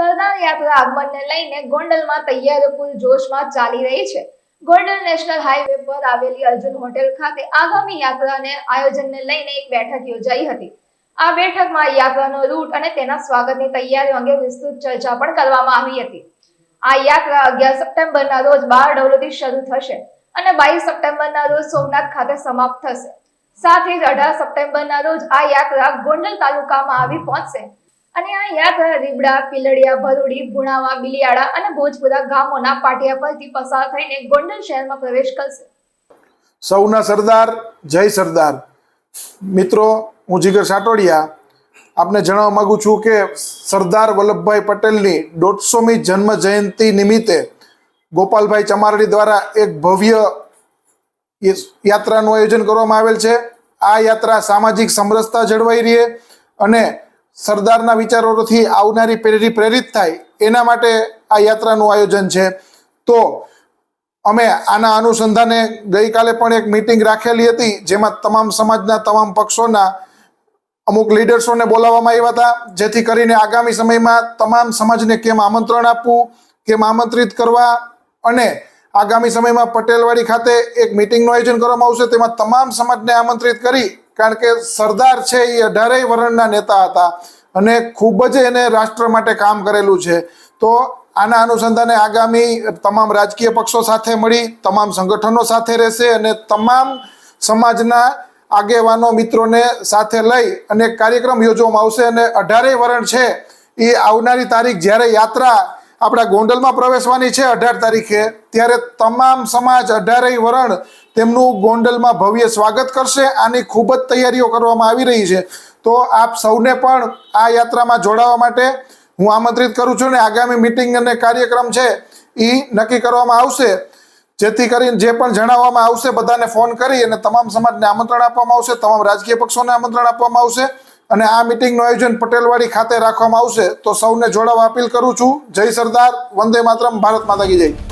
સરદાર યાત્રા આગમનને લઈને ગોંડલમાં તૈયારીઓ પૂર જોશમાં ચાલી રહી છે. ગોંડલ નેશનલ હાઈવે પર આવેલી અર્જુન હોટેલ ખાતે આગામી યાત્રાને આયોજનને લઈને એક બેઠક યોજાઈ હતી. આ બેઠકમાં યાત્રાનો રૂટ અને તેના સ્વાગતની તૈયારીઓ અંગે વિસ્તૃત ચર્ચા પણ કરવામાં આવી હતી. આ યાત્રા અગિયાર સપ્ટેમ્બરના રોજ બાર ડોલોથી શરૂ થશે અને બાવીસ સપ્ટેમ્બરના રોજ સોમનાથ ખાતે સમાપ્ત થશે. સાથે જ અઢાર સપ્ટેમ્બરના રોજ આ યાત્રા ગોંડલ તાલુકામાં આવી પહોંચશે. અને આ યાત્રા રીબડા, પિલડિયા, ભરૂડી, ભુણાવા, બિલિયાળા અને ભોજપુરા ગામોના પાટિયા પરથી પસાર થઈને ગોંડલ શહેરમાં પ્રવેશ કરશે. સૌના સરદાર, જય સરદાર. મિત્રો, હું જીગર સાટોડિયા. આપને જણાવવા માંગુ છું કે સરદાર વલ્લભભાઈ પટેલની દોઢસોમી જન્મ જયંતિ નિમિત્તે ગોપાલભાઈ ચમારડી દ્વારા એક ભવ્ય યાત્રાનું આયોજન કરવામાં આવેલ છે. આ યાત્રા સામાજિક સમરસતા જળવાઈ રહે અને સરદારના વિચારોથી આવનારી પેઢી પ્રેરિત થાય, એના માટે આ યાત્રાનું આયોજન છે. તો અમે આના અનુસંધાને ગઈકાલે પણ એક મિટિંગ રાખેલી હતી, જેમાં તમામ સમાજના, તમામ પક્ષોના અમુક લીડર્સોને બોલાવવામાં આવ્યા હતા, જેથી કરીને આગામી સમયમાં તમામ સમાજને કેમ આમંત્રણ આપવું, કેમ આમંત્રિત કરવા અને આગામી સમયમાં પટેલવાડી ખાતે એક મિટિંગનું આયોજન કરવામાં આવશે, તેમાં તમામ સમાજને આમંત્રિત કરી કારણ કે સરદાર છે એ અઢારેય વર્ણના નેતા હતા અને ખૂબ જ એને રાષ્ટ્ર માટે કામ કરેલું છે. તો આના અનુસંધાને આગામી તમામ રાજકીય પક્ષો સાથે મળી, તમામ સંગઠનો સાથે રહેશે અને તમામ સમાજના આગેવાનો મિત્રોને સાથે લઈ અને કાર્યક્રમ યોજવામાં આવશે અને અઢારેય વરણ છે એ આવનારી તારીખ જ્યારે યાત્રા આપણા ગોંડલમાં પ્રવેશવાની છે અઢાર તારીખે. ત્યારે તમામ સમાજ અઢારેય વરણ તેમનું ગોંડલમાં ભવ્ય સ્વાગત કરશે. આની ખૂબ જ તૈયારીઓ કરવામાં આવી રહી છે. તો આપ સૌને પણ આ યાત્રામાં જોડાવા માટે હું આમંત્રિત કરું છું ને આગામી મિટિંગ અને કાર્યક્રમ છે એ નક્કી કરવામાં આવશે. જેથી કરીને જે પણ જણાવવામાં આવશે બધાને ફોન કરી અને તમામ સમાજને આમંત્રણ આપવામાં આવશે, તમામ રાજકીય પક્ષોને આમંત્રણ આપવામાં આવશે. અને આ મિટિંગનું આયોજન પટેલવાડી ખાતે રાખવામાં આવશે, તો સૌને જોડાવા અપીલ કરું છું. જય સરદાર, વંદે માતરમ, ભારત માતા કી જય.